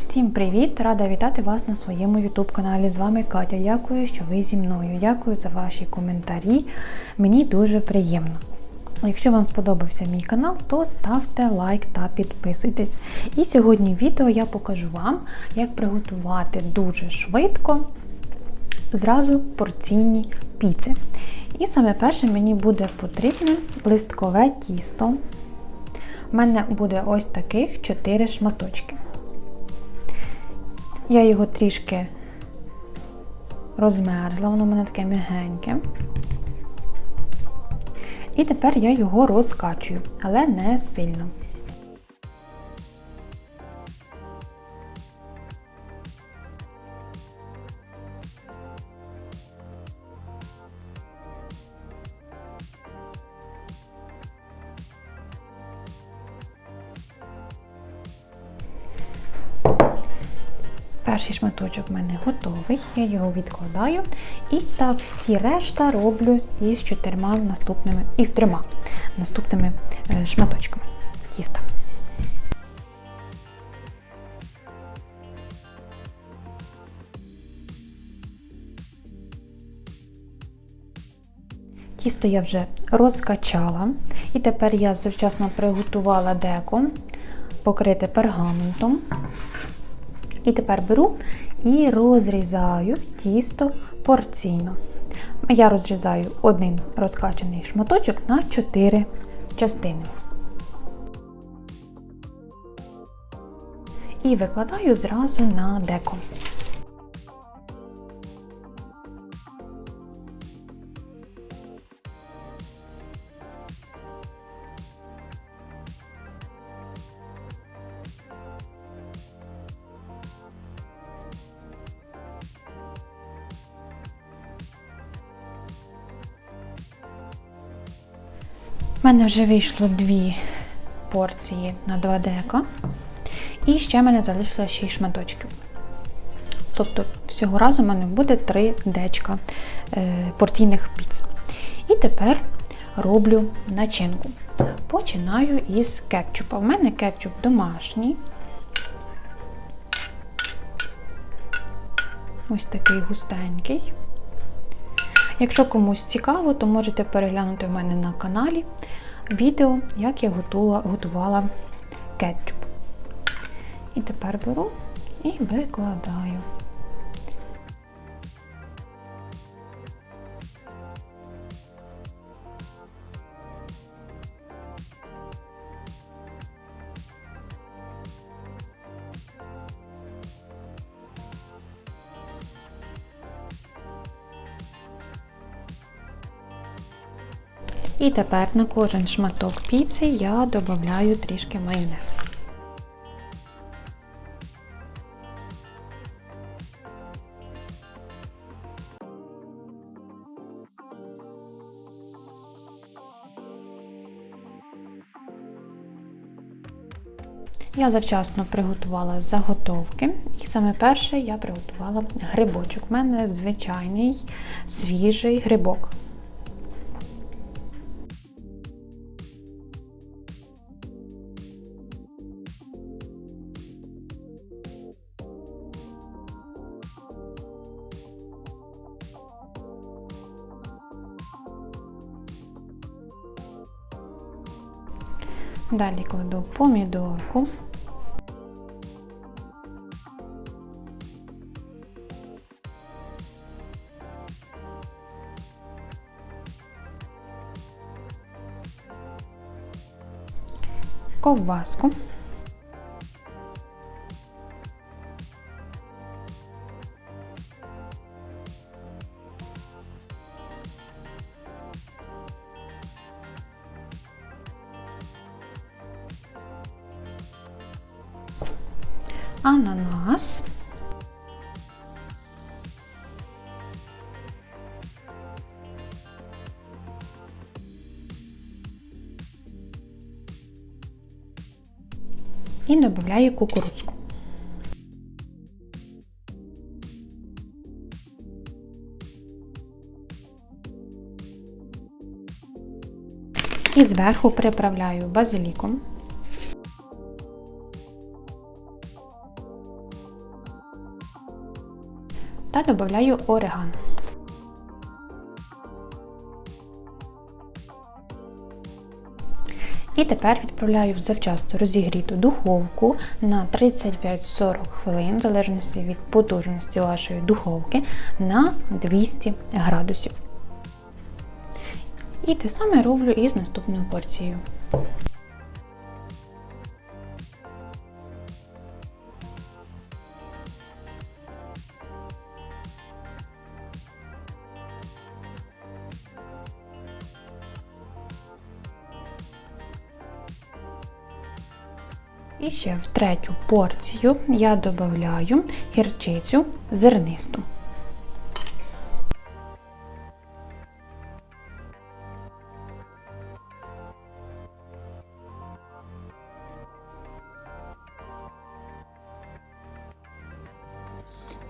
Всім привіт! Рада вітати вас на своєму YouTube каналі. З вами Катя. Дякую, що ви зі мною. Дякую за ваші коментарі. Мені дуже приємно. Якщо вам сподобався мій канал, то ставте лайк та підписуйтесь. І сьогодні в відео я покажу вам, як приготувати дуже швидко зразу порційні піци. І саме перше мені буде потрібне листкове тісто. У мене буде ось таких 4 шматочки. Я його трішки розмерзла, воно в мене таке м'ягеньке. І тепер я його розкачую, але не сильно. Перший шматочок в мене готовий, я його відкладаю. І так всі решта роблю із чотирма наступними, із трьома наступними е, шматочками тіста. Тісто я вже розкачала, і тепер я завчасно приготувала деко, покрите пергаментом. І тепер беру і розрізаю тісто порційно. Я розрізаю один розкачаний шматочок на 4 частини. І викладаю зразу на деко. У мене вже вийшло дві порції на 2 дека. І ще в мене залишилося 6 шматочків. Тобто, всього разу в мене буде 3 дечка е, порційних піц. І тепер роблю начинку. Починаю із кетчупа. У мене кетчуп домашній. Ось такий густенький. Якщо комусь цікаво, то можете переглянути в мене на каналі відео, як я готувала, готувала кетчуп. І тепер беру і викладаю. І тепер на кожен шматок піци я додаю трішки майонезу. Я завчасно приготувала заготовки, і саме перше я приготувала грибочок. У мене звичайний свіжий грибок. Далі кладу помідорку. Ковбаску. Ананас. І додаю кукурудзку. І зверху приправляю базиліком. Та додаю орегано. І тепер відправляю в завчасно розігріту духовку на 35-40 хвилин, в залежності від потужності вашої духовки, на 200 градусів. І те саме роблю і з наступною порцією. І ще в третю порцію я додаю гірчицю зернисту.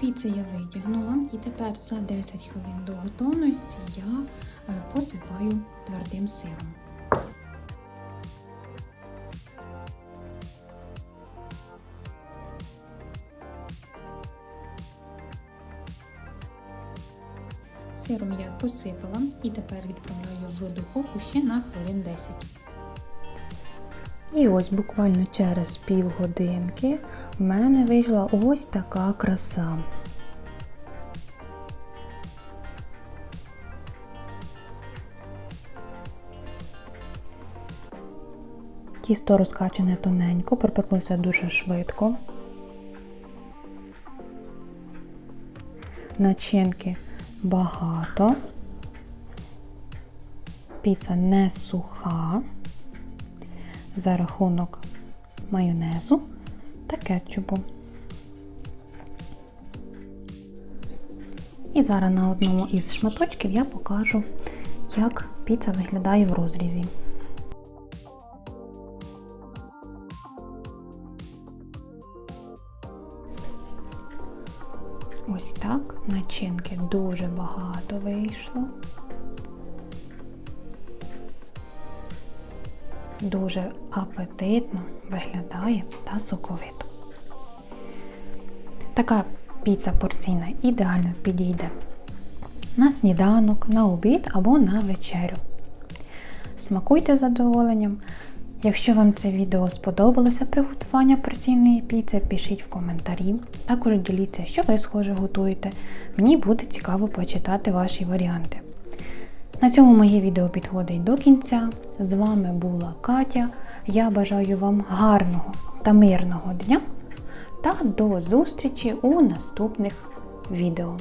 Піцу я витягнула і тепер за 10 хвилин до готовності я е, посипаю твердим сиром. Посипала і тепер відправляю в духовку ще на хвилин 10. І ось буквально через півгодинки в мене вийшла ось така краса. Тісто розкачане тоненько, пропеклося дуже швидко. Начинки багато. Піца не суха за рахунок майонезу та кетчупу. І зараз на одному із шматочків я покажу, як піца виглядає в розрізі. Начинки дуже багато вийшло. Дуже апетитно виглядає та соковито. Така піца порційна ідеально підійде на сніданок, на обід або на вечерю. Смакуйте задоволенням. Якщо вам це відео сподобалося приготування порційної піци, пишіть в коментарі. Також діліться, що ви схоже готуєте. Мені буде цікаво почитати ваші варіанти. На цьому моє відео підходить до кінця. З вами була Катя. Я бажаю вам гарного та мирного дня та до зустрічі у наступних відео.